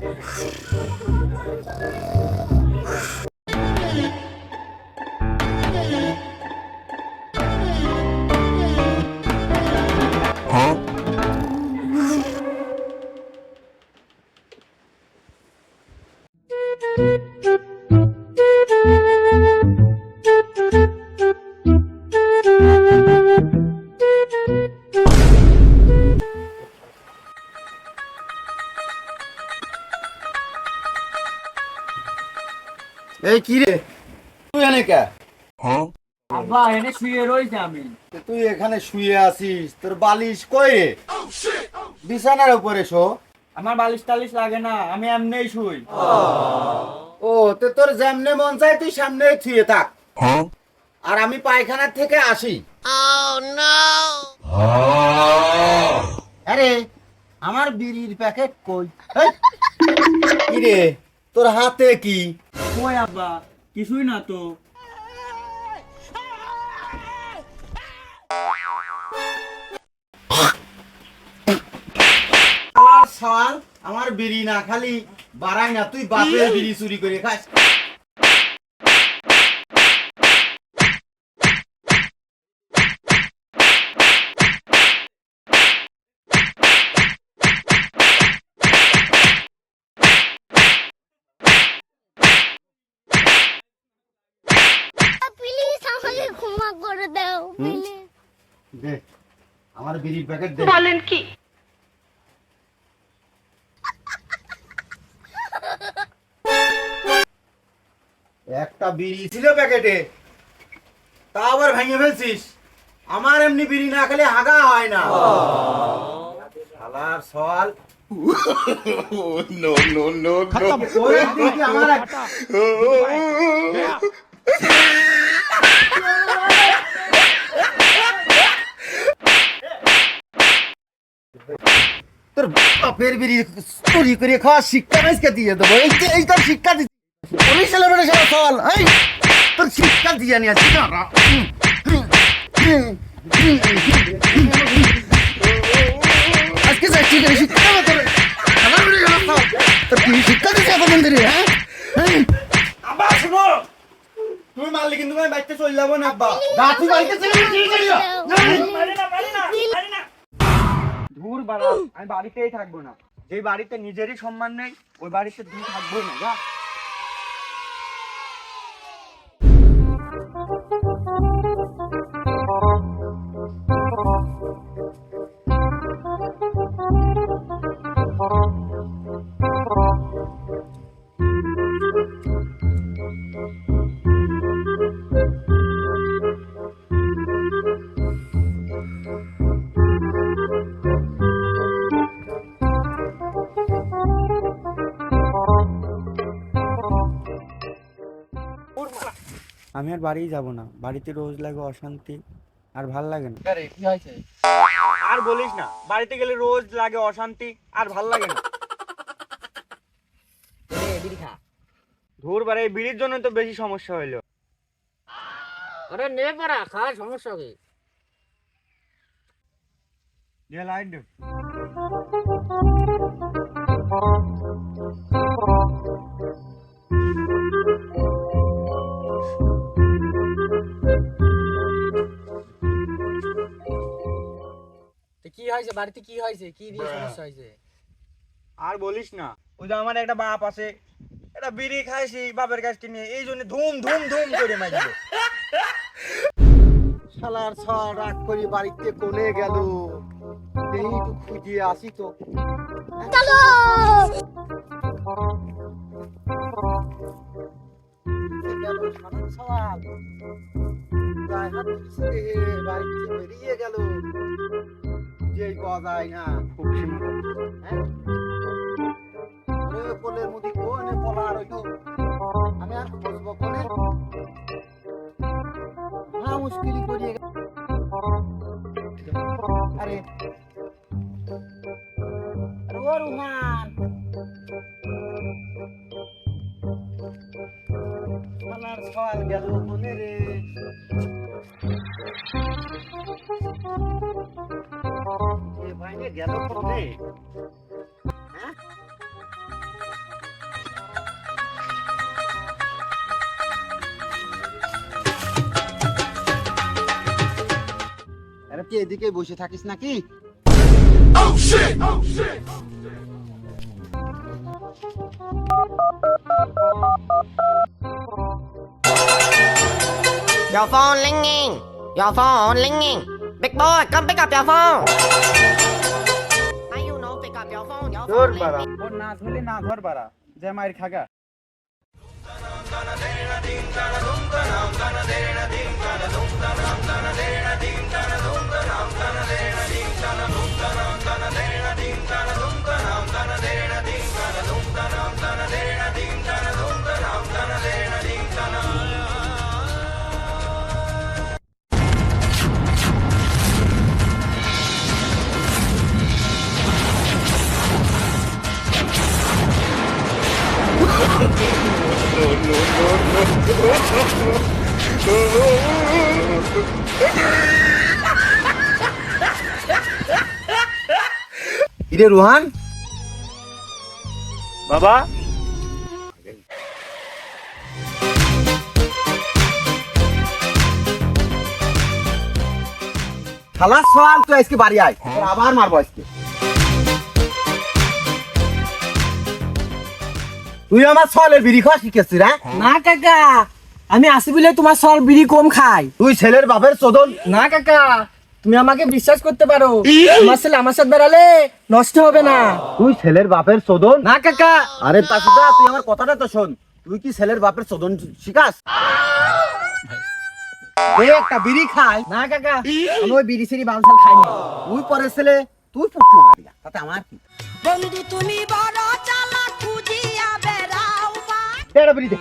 어? এই কি রে? তুই এনে কে? আব্বা এনে শুয়ে রয়েছে আমি। তুই এখানে শুয়ে আছিস? তোর বালিশ কই রে? বিছানার উপরে শো আমার বালিশ টালিশ লাগে না আমি এমনিই শুই। ও তো তোর যেমনে মন চায় তুই সামনে শুয়ে থাক। আর আমি পায়খানার থেকে আসি। আরে আমার বিড়ির প্যাকেট কই? এই, কি রে? তোর হাতে কি? কই আব্বা কিছুই না তো। আমার বিড়ি না খালি বাড়াই না তুই বাপের বিড়ি চুরি করে খাস প্লিজ আমাকে ক্ষমা করে দাও দে আমার বিড়ির প্যাকেট দে। বলেন কি? একটা বিড়ি ছিল প্যাকেটে তা আবার ভেঙে ফেলছিস। আমার এমনি বিড়ি না খেলে হাগা হয় না। শালার সওয়াল। আমার এক- তোর বাপের বিড়ি চুরি করে খাওয়া শিক্ষা আজকে দিয়ে দেবো। এই এই তোর শিক্ষা দিচ্ছি পুলিশ সেলিব্রেশন চল এই। তোর শিক্ষা দিয়ে নিয়ে আসছি। আজকে যাচ্ছি করে শিক্ষা দেবো তোর। তোর কি শিক্ষা দিচ্ছে এখন ধরে হ্যাঁ? আব্বা শুনো। তুমি মারলে কিন্তু আমি বাইতে চলে যাব না আব্বা। তুই বাড়িতে চলে গেলি, বাড়া, আমি বাড়িতেই থাকব না। যে বাড়িতে নিজেরই সম্মান নেই, ওই বাড়িতে তুমি থাকব না, যা। আমি আর বাড়ি যাব না। বাড়িতে রোজ লাগে অশান্তি আর ভালো লাগে না। কি হয়েছে? আর বলিস না বাড়িতে গেলে রোজ লাগে অশান্তি আর ভালো লাগে না। ধুর বারে এই বিড়ির জন্য তো বেশি সমস্যা হইল। আরে নে পারা খাওয়ার সমস্যা কি? দিয়ে লাইট দে। বাড়িতে কি হয়েছে? কি দিয়ে সমস্যা হয়েছে? আর বলিস না। ওই যে আমার একটা বাপ আছে এটা বিড়ি খাইছি বাপের কাছ থেকে নিয়ে এই জন্য ধুম ধুম ধুম করে মারি শালার ছড় রাগ করি বাড়িতে কোনে গেল। এই তো খুঁজিয়ে আসি তো। চলো! গেল শালার সওয়াল গায়ে হাত দিছে রে, বাড়ি থেকে বেরিয়ে গেল। যেই পাওয়া যায় না হ্যাঁ? ওরে পোলের মধ্যে কোনে পলার হইতো আমি আর বসবো কোনে মহা মুশকিলি করিয়ে গেল আরে আরে ও রুমান শালার সওয়াল গেল কোনে রে Banyak এদিকে বসে থাকিস Your phone ringing. Your phone ringing. Big boy, come pick up your phone. Why you no pick up your phone? Your ধর phone বাড়া ringing. ওর না ধরলে না ধর বাড়া যে মায়ের খাগা ইরে রোহান? বাবা? খালাস সওয়াল তুই আজকে বাড়ি আয়। আবার মারবো আজকে। তুই আমার সওয়ালের বিড়ি খাওয়া শিখেছিস হ্যাঁ? না কাকা। আমি আসি বলে তোমার সর বিড়ি কম খাই। তুই ছেলের বাপের চোদন। না কাকা। তুমি আমাকে বিশ্বাস করতে পারো। আমার ছেলে আমার সাথে বেড়ালে নষ্ট হবে না। তুই ছেলের বাপের চোদন না কাকা। আরে তাসুদা তুই আমার কথাটা তো শোন। তুই কি ছেলের বাপের চোদন শিখাস? একটা বিড়ি খাই। না কাকা আমি ওই বিড়ি সিড়ি বামসাল খাই না তুই পরের ছেলে তুই মারবি তাতে আমার কি? বন্ধু তুমি বড় চালাক খুঁজিয়া বেড়াও বিড়ি দে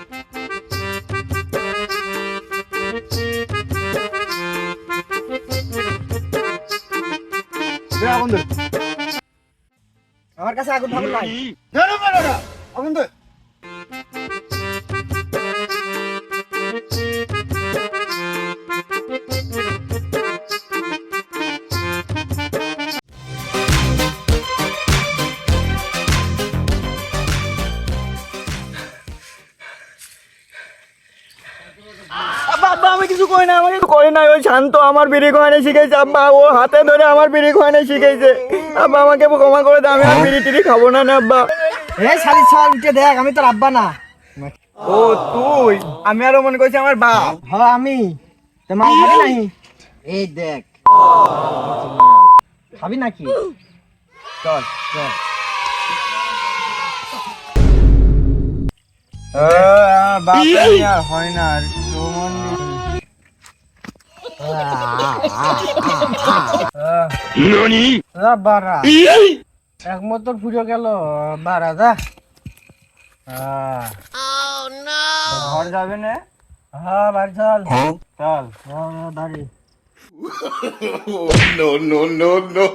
আমার কাছে আগুন নাই দে না, না, আগুন কিছু ওই শান্ত আমার বিড়ি খাওয়ানো শিখেছে আব্বা। ও হাতে ধরে আমার বিড়ি খাওয়ানো শিখেছে। আব্বা আমাকে ক্ষমা করে দে আমি আর বিড়ি টিড়ি খাব না না আব্বা। এ শালি ছল উঠে দেখ আমি তোর আব্বা না। ও তুই? আমি আরও মনে করছি আমার বাপ। হ আমি। তো মাল খাবি নাহি এই দেখ। খাবি নাকি? চল চল। হয় না আর বারা একমাত্র ফুটে গেল বারা না ঘর যাবে না? হ্যাঁ বাড়ি চল। চল হ্যাঁ, হ্যাঁ, বাড়ি। no, no, no, no.